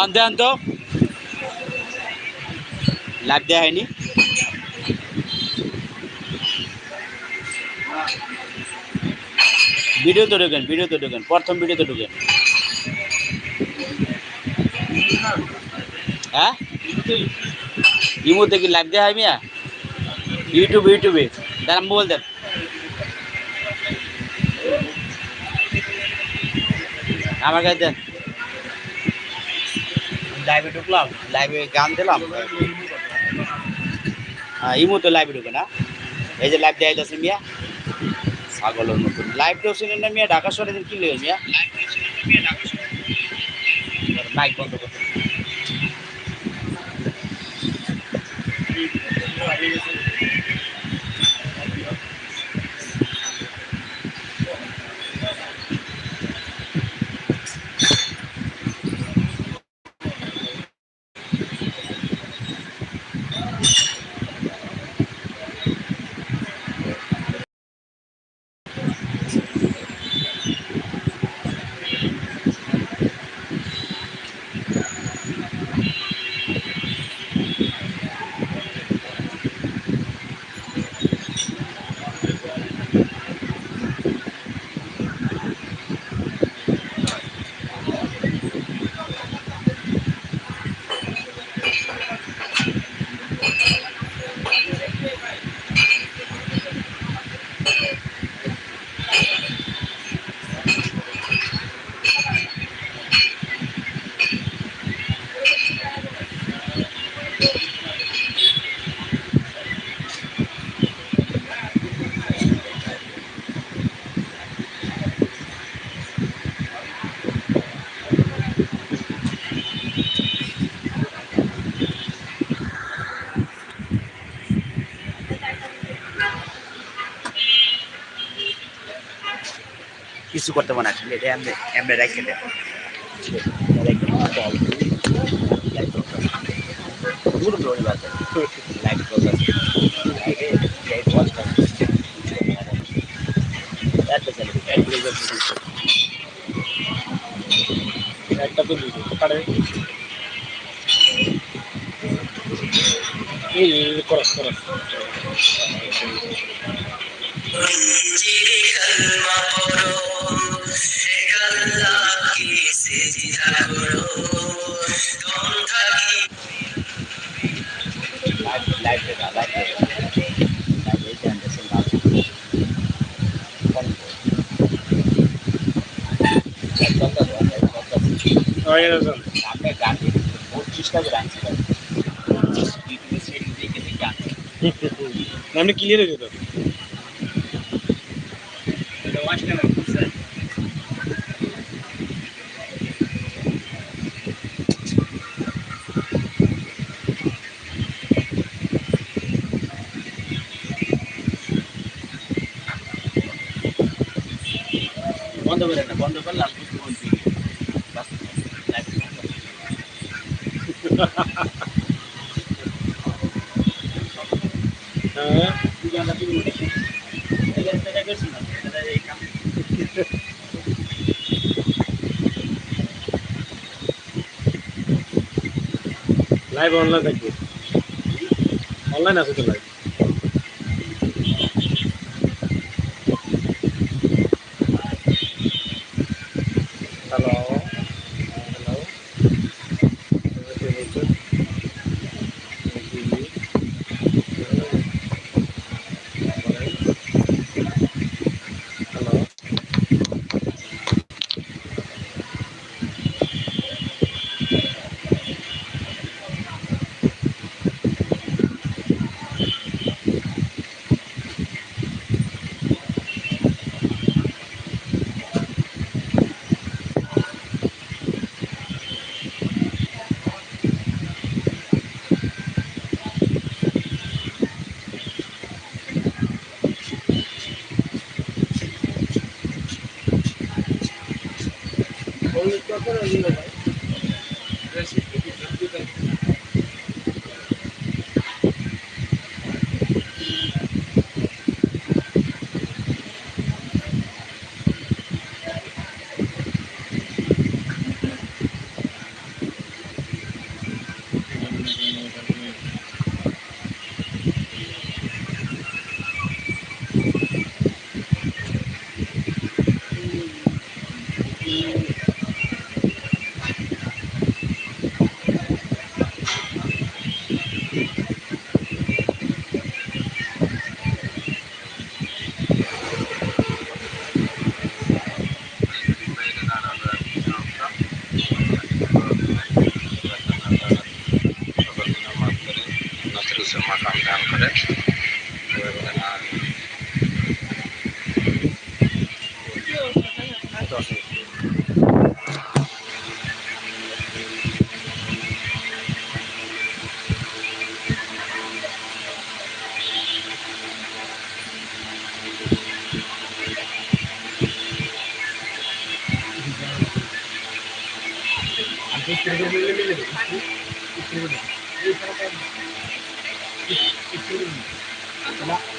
On দেন তো live দেওয়া হয়নি। ভিডিওতে ঢুকেন ভিডিওতে ঢুকেন, প্রথম ভিডিওতে ঢুকেন। হ্যাঁ? ইমোতে কি লাইভ দেওয়া হয় মিয়া? ইউটিউব, ইউটিউবে। দাঁড়ান, মোবাইল দেন। আমার কাছে দেন। লাইভে ঢুকলাম লাইভে গান দিলাম। হ্যাঁ মতো লাইভে ঢুকে না? এই যে লাইভ দেয় যাচ্ছে মিয়া। ছাগলের মতন লাইভ তো শুনেন না মিয়া, ঢাকা শহরে কি লেগে মিয়া? মাইক বন্ধ করতে। কিছু করতে পারে না খালি এটা এমনি এমনি রেখে দেন একটা তো এই করস করস কলমা পড়ো শেখ আল্লাহকে সেজদা করো? দম থাকি ক্লিয়ার হয়ে যেত বন্ধ করে না বন্ধ করলে আমি বলছি। হ্যাঁ লাইভ অনলাইন থাকি অনলাইন আছে তো লাইভ হ্যালো यूज कर रही हो भाई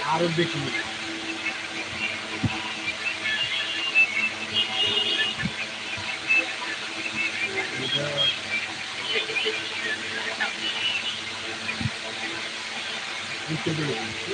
আরও বেশি নেবে বুঝতে পেরেছি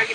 आगे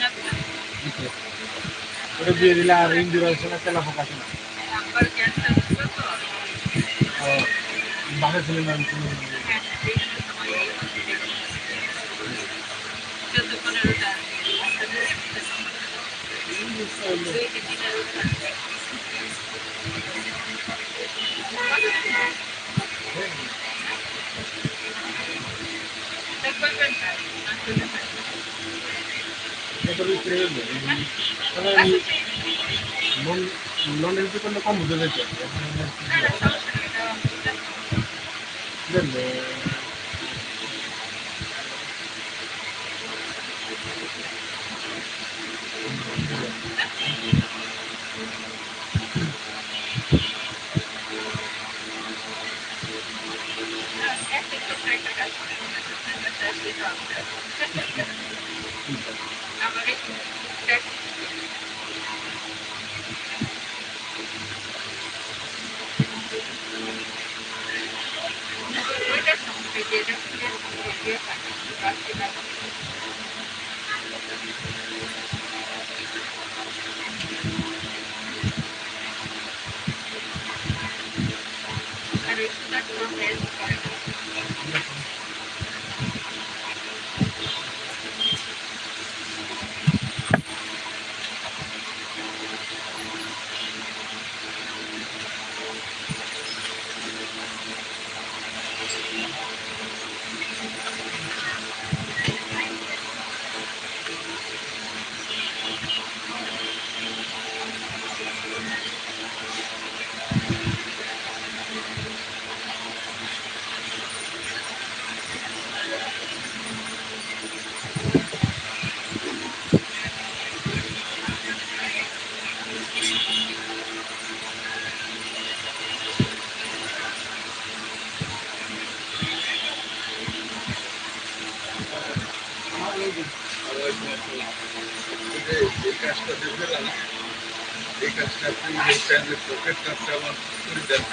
ওটা দিয়ে দিলে আর রিং দূর আসে না তেলা ফাঁকা আসে না বাসা ছিলেন আমি Thank you. Technically craze non eligible लोग मुझे ले चाहिए Thank you. আর একটু তার কোনো হেল্প করে সরকার কাজকাম করে দেন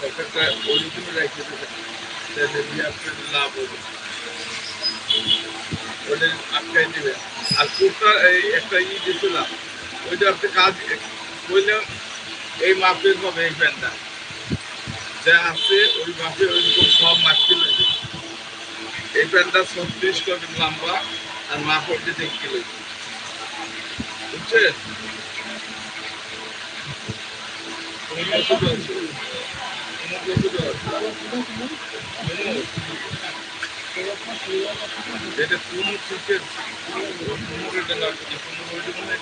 সরকারটা ওই জন্য রেখে দেবেন যাতে লাভ হবে। ওদের আটকাই দেবেন। আর কুর্তা এই একটা ই দিয়েছিলাম ওইটা আপনি কাজ করলে এই মাপের হবে এই প্যান্টটা। যা আছে ওই মাপে ওইরকম সব মাপতে লেগে এই প্যান্টটা ছত্রিশ কপি লম্বা আর মাপ হচ্ছে দেখ কিলো বুঝছেন? কোন ওষুধ আছে? এটা কোন থেকে কোমরের ডালা কোমরের মানে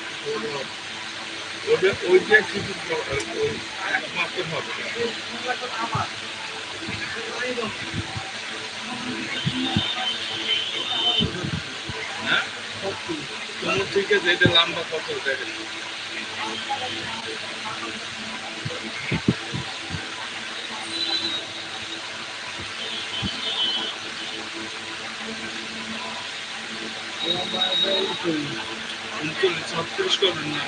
কিছু একমাত্র হবে কোমর থেকে যেটা লম্বা কত দেখেন উনচল্লিশ ছত্রিশ করবেন না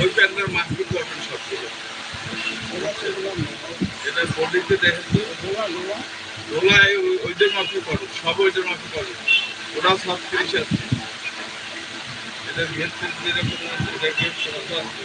ওই প্যান্টের মার্কেট করবেন সব থেকে এটা বডিতে দেখেন দোলায় ওই- ওইটার মাপে করো সব ওইটার মাপে করো ওটা ছত্রিশ আছে এটা গেট যেরকম এটা আছে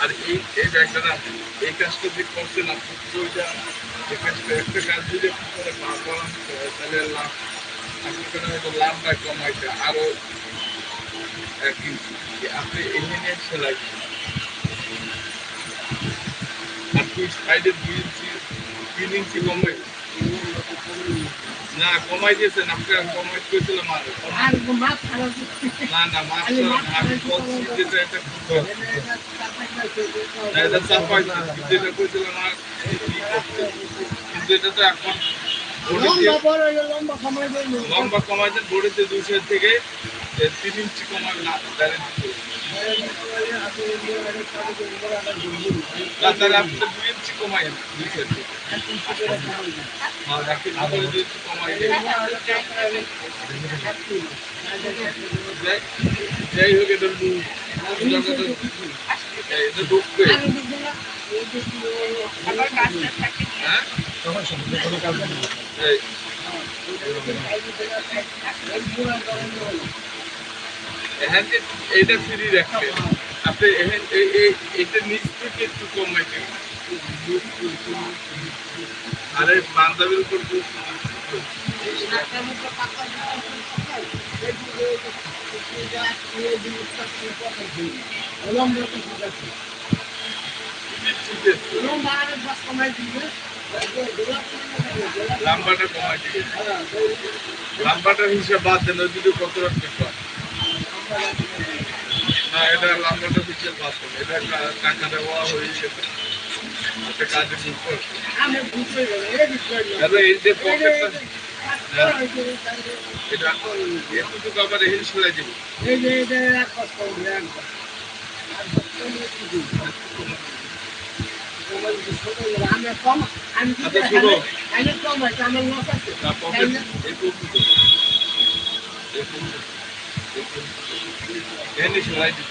আর এই এই ব্যাগটা এই কাজটা যে করছেন আপনি ওইটা এই কাজটা একটা কাজ যদি আপনি করে না করান তাহলে লাভ আপনি কেন হয়তো লাভটা কমাইতে? আরও এক ইঞ্চি। আপনি এখানে সেলাই আর তুই সাইডে দুই ইঞ্চি তিন ইঞ্চি কমাই না কমাই দিয়েছেন আপনার কমাই করেছিলাম আর না না মাছ আমি বলছি যেটা এটা চাপাই যেটা করেছিলাম আর কিন্তু এটা তো এখন লম্বা বড় হইলে লম্বা সময় দেবো লম্বা কমাই দেন বডিতে দুশো থেকে তিন ইঞ্চি কমাই না তাহলে আপনি তো দুই ইঞ্চি কমাই দুশো থেকে। এক ইঞ্চি করে দুই ইঞ্চি কমাই যাই- যাই হোক এটা এটা ফ্রি রাখবেন আপনি এটা নিচ একটু কমাইতে আর বান্ধবীর উপর লাম্বাটা কমাই দিবে। লাম্বাটার হিসাব বাদ দেন ওই দুটো কত রাখতে না এটা লাম্বাটা হিসাব বাদ দেন এটা টাকা দেওয়া হয়ে গেছে এটা কাজে করছে এই যে পকেটটা এটা এতটুকু আবার হিল সেলাই দিব এই পকেট এই পকেট এনে সেলাই দিব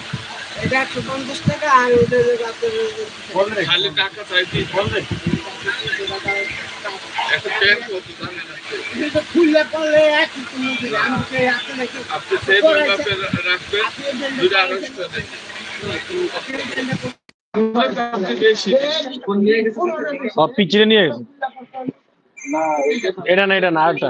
এটা একশো পঞ্চাশ টাকা আর ওটা খালি টাকা খুললে পড়লে আপনি সেই রাখবেন দুটো আড়াইশো সব পিছিয়ে নিয়ে গেছে। এটা না এটা না এটা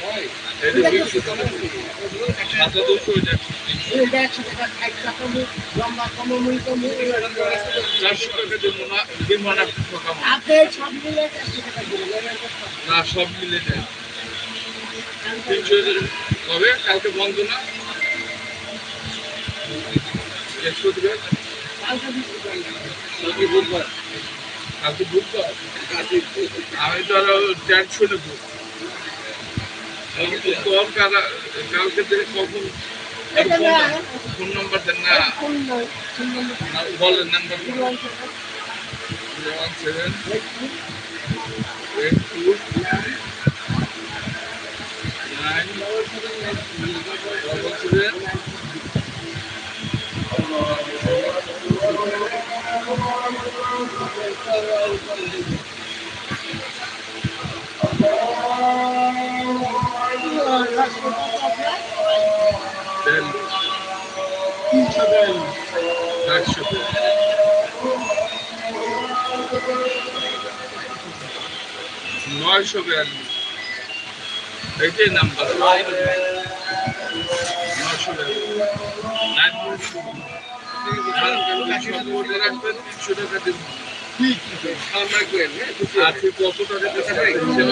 সব মিলে হবে কালকে বন্ধ না কালকে বুধবার। কালকে বুধবার? আমি তো আরও চারশো নেব আমি তো কম কারা কালকে থেকে কখন এটা না ফোন নাম্বার দেন না কোন নয় কোন নম্বর না, বলেন number one one seven eight two nine double seven then তিনশো দেন চারশো নয়শো বিয়াল্লিশ। এইটাই নাম্বার নয়শো নাইন রাখবেন তিনশো টাকা দেবেন আজকে কত টাকা দিচ্ছেন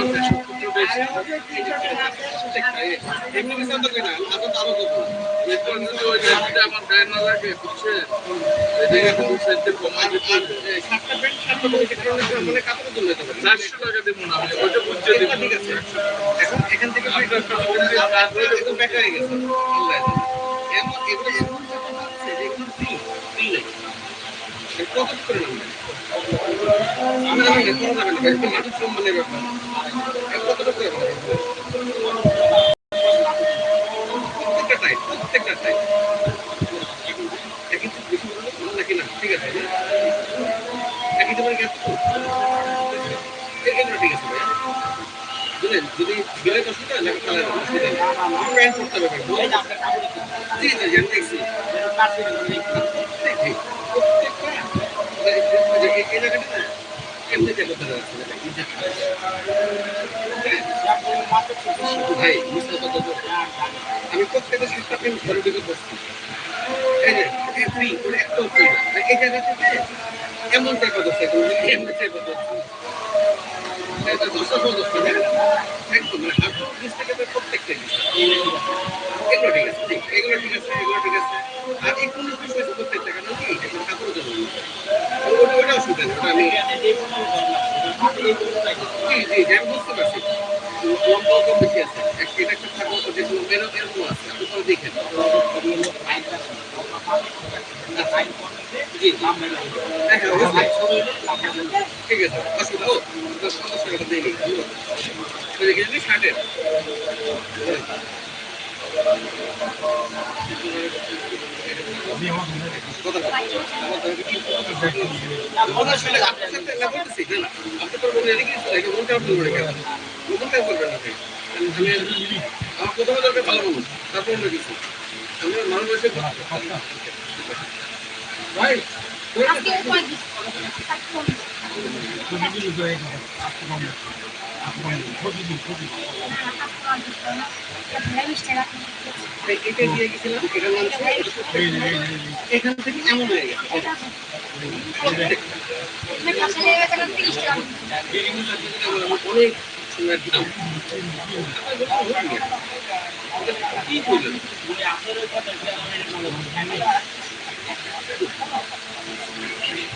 চারশো টাকা না আমি ওইটা বুঝতে দেবো এখন এখান থেকে ব্যাক হয়ে গেছে। অনলাইন এমন আছে কত করে জানি টাইপ একই তো বেশি নাকি যদি কালার প্যান্ট করতে হবে জি জি জি, আমি দেখছি না করতে আমি প্রত্যেকটা প্যান্ট ঘরে ঢুকে বসছি না থেকে থেকে এগুলো ঠিক আছে, এগুলো ঠিক আছে। এগুলো ঠিক আছে আর এই কোনো কিছু হয়েছে প্রত্যেকটা কারণ কি? এখন কাপড় ওটা অসুবিধা নেই, ওটা আমি জি জি আমি বুঝতে পারছি। লম্বাও কম বেশি আছে। এটা একটা থাকব যেগুলো মেরো এরকম আছে, আপনি তো দেখেন। জি হ্যাঁ হ্যাঁ ঠিক আছে, অসুবিধা ও দশ পঞ্চাশ টাকা দিয়ে নিই। ওই দেখে যদি ষাটের কথা আপনার আমার প্রথমে ভালো বলুন তারপর অন্য কিছু মানুষ আজকে পঁয়ত্রিশ এখান থেকে এমন হয়ে গেছে। অনেক কি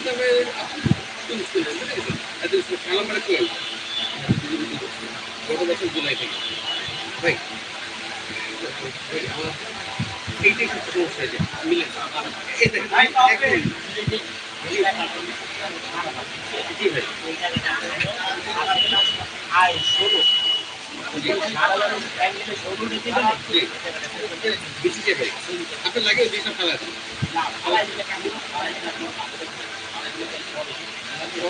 দেখি দেখি মারে আসলে এই সিনেমা হ্যাঁ হ্যাঁ গত বছর জুলাই থেকে ভাই আপনার লাগে জিনিসটা ফেলা আছে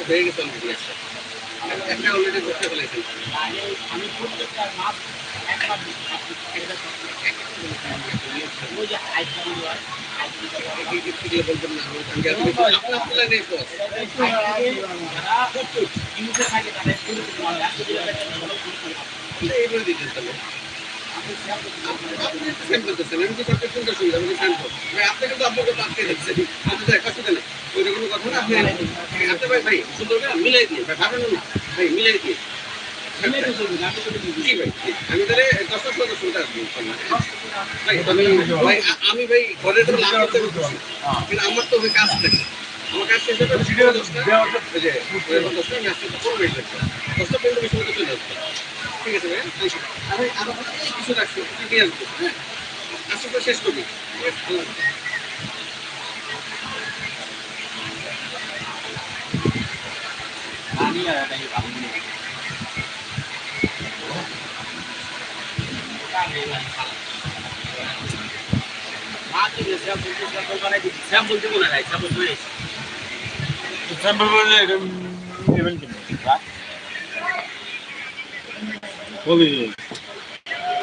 হয়ে গেছে অলরেডি দিতেন তাহলে আমি ভাই তো লাভ করতে কিন্তু আমার তো ওই কাজ থাকে আমার কাজ শেষ হবে দশটা ওই যে ওই দশটা আমি আসতে করব দশটা দশটা পর্যন্ত বেশি চলে আসবে। ঠিক আছে ভাই আমি আরও কিছু রাখছি একটু আসব হ্যাঁ? তো শেষ করবি। ঠিক আছে এসেছে স্যাম্পল বলে এটা নেবেন কিনা বলি